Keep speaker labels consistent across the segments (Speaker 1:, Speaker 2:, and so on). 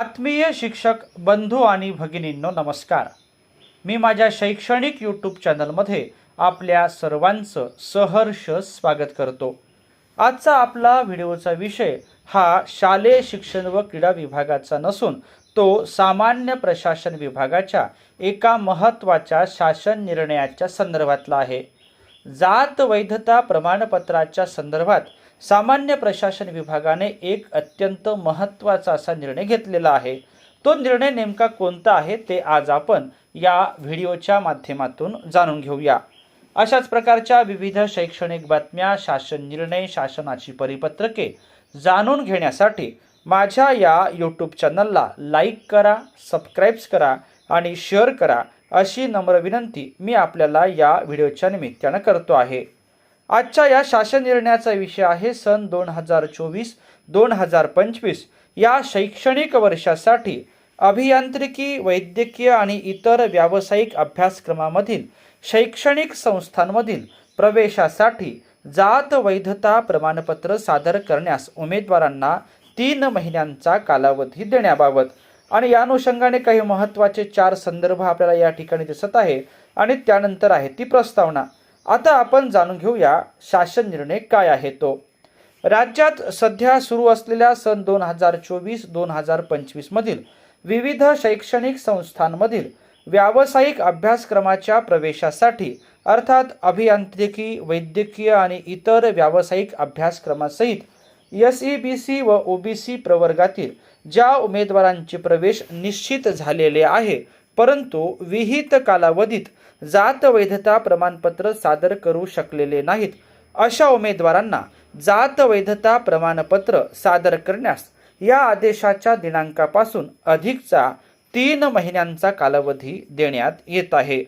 Speaker 1: आत्मीय शिक्षक बंधू आणि भगिनींनो नमस्कार. मी माझ्या शैक्षणिक यूट्यूब चॅनलमध्ये आपल्या सर्वांचं सहर्ष स्वागत करतो. आजचा आपला व्हिडिओचा विषय हा शालेय शिक्षण व क्रीडा विभागाचा नसून तो सामान्य प्रशासन विभागाच्या एका महत्त्वाच्या शासन निर्णयाच्या संदर्भातला आहे. जात वैधता प्रमाणपत्राच्या संदर्भात सामान्य प्रशासन विभागाने एक अत्यंत महत्त्वाचा असा निर्णय घेतलेला आहे. तो निर्णय नेमका कोणता आहे ते आज आपण या व्हिडिओच्या माध्यमातून जाणून घेऊया. अशाच प्रकारच्या विविध शैक्षणिक बातम्या शासन निर्णय शासनाची परिपत्रके जाणून घेण्यासाठी माझ्या या यूट्यूब चॅनलला लाईक करा सबस्क्राईब्स करा आणि शेअर करा अशी नम्र विनंती मी आपल्याला या व्हिडिओच्या निमित्तानं करतो आहे. आजच्या या शासन निर्णयाचा विषय आहे सन दोन हजार चोवीस दोन हजार पंचवीस या शैक्षणिक वर्षासाठी अभियांत्रिकी वैद्यकीय आणि इतर व्यावसायिक अभ्यासक्रमामधील शैक्षणिक संस्थांमधील प्रवेशासाठी जात वैधता प्रमाणपत्र सादर करण्यास उमेदवारांना तीन महिन्यांचा कालावधी देण्याबाबत आणि या अनुषंगाने काही महत्त्वाचे चार संदर्भ आपल्याला या ठिकाणी दिसत आहे आणि त्यानंतर आहे ती प्रस्तावना. आता आपण जाणून घेऊया शासन निर्णय काय आहे तो. राज्यात सध्या सुरू असलेल्या सन दोन हजार चोवीस दोन हजार पंचवीसमधील विविध शैक्षणिक संस्थांमधील व्यावसायिक अभ्यासक्रमाच्या प्रवेशासाठी अर्थात अभियांत्रिकी वैद्यकीय आणि इतर व्यावसायिक अभ्यासक्रमासहित एस ई बी सी व ओ बी सी प्रवर्गातील ज्या उमेदवारांचे प्रवेश निश्चित झालेले आहे परंतु विहित कालावधीत जात वैधता प्रमाणपत्र सादर करू शकलेले नाहीत. अशा उमेदवारांना जात वैधता प्रमाणपत्र सादर करण्यास या आदेशाच्या दिनांकापासून अधिकचा तीन महिन्यांचा कालावधी देण्यात येत आहे.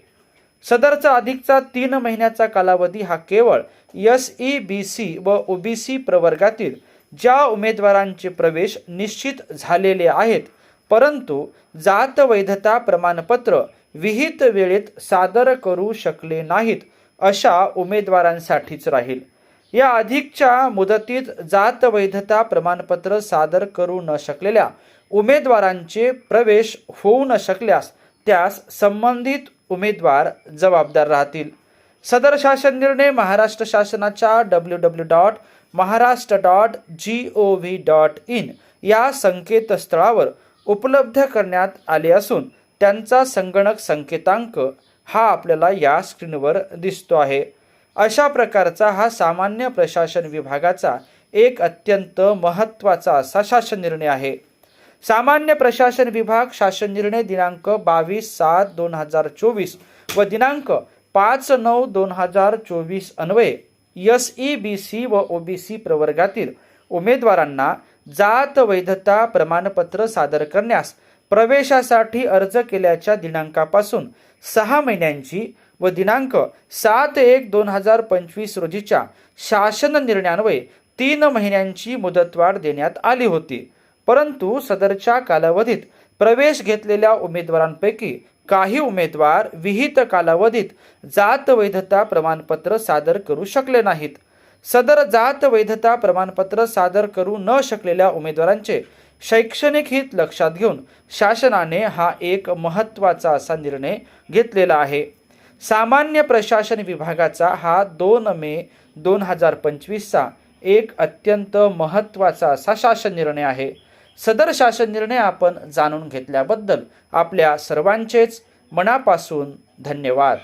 Speaker 1: सदरचा अधिकचा तीन महिन्याचा कालावधी हा केवळ एस ई बी सी व ओ बी सी प्रवर्गातील ज्या उमेदवारांचे प्रवेश निश्चित झालेले आहेत परंतु जात वैधता प्रमाणपत्र विहित वेळेत सादर करू शकले नाहीत अशा उमेदवारांसाठीच राहील. या अधिकच्या मुदतीत जात वैधता प्रमाणपत्र सादर करू न शकलेल्या उमेदवारांचे प्रवेश होऊ न शकल्यास त्यास संबंधित उमेदवार जबाबदार राहतील. सदर शासन निर्णय महाराष्ट्र शासनाच्या W W dot Maharashtra dot G O V dot in या संकेतस्थळावर उपलब्ध करण्यात आले असून त्यांचा संगणक संकेतांक हा आपल्याला या स्क्रीनवर दिसतो आहे. अशा प्रकारचा हा सामान्य प्रशासन विभागाचा एक अत्यंत महत्त्वाचा असा शासन निर्णय आहे. सामान्य प्रशासन विभाग शासन निर्णय दिनांक बावीस सात दोन हजार चोवीस व दिनांक पाच नऊ दोन हजार चोवीस अन्वये एस ई बी सी व ओ बी सी प्रवर्गातील उमेदवारांना जात वैधता प्रमाणपत्र सादर करण्यास प्रवेशासाठी अर्ज केल्याच्या दिनांकापासून सहा महिन्यांची व दिनांक सात एक दोन हजार पंचवीस रोजीच्या शासन निर्णयान्वये तीन महिन्यांची मुदतवाढ देण्यात आली होती. परंतु सदरच्या कालावधीत प्रवेश घेतलेल्या उमेदवारांपैकी काही उमेदवार विहित कालावधीत जात वैधता प्रमाणपत्र सादर करू शकले नाहीत. सदर जात वैधता प्रमाणपत्र सादर करू न शकलेल्या उमेदवारांचे शैक्षणिक हित लक्षात घेऊन शासनाने हा एक महत्त्वाचा असा निर्णय घेतलेला आहे. सामान्य प्रशासन विभागाचा हा दोन मे दोन हजार पंचवीसचा एक अत्यंत महत्त्वाचा असा शासन निर्णय आहे. सदर शासन निर्णय आपण जाणून घेतल्याबद्दल आपल्या सर्वांचेच मनापासून धन्यवाद.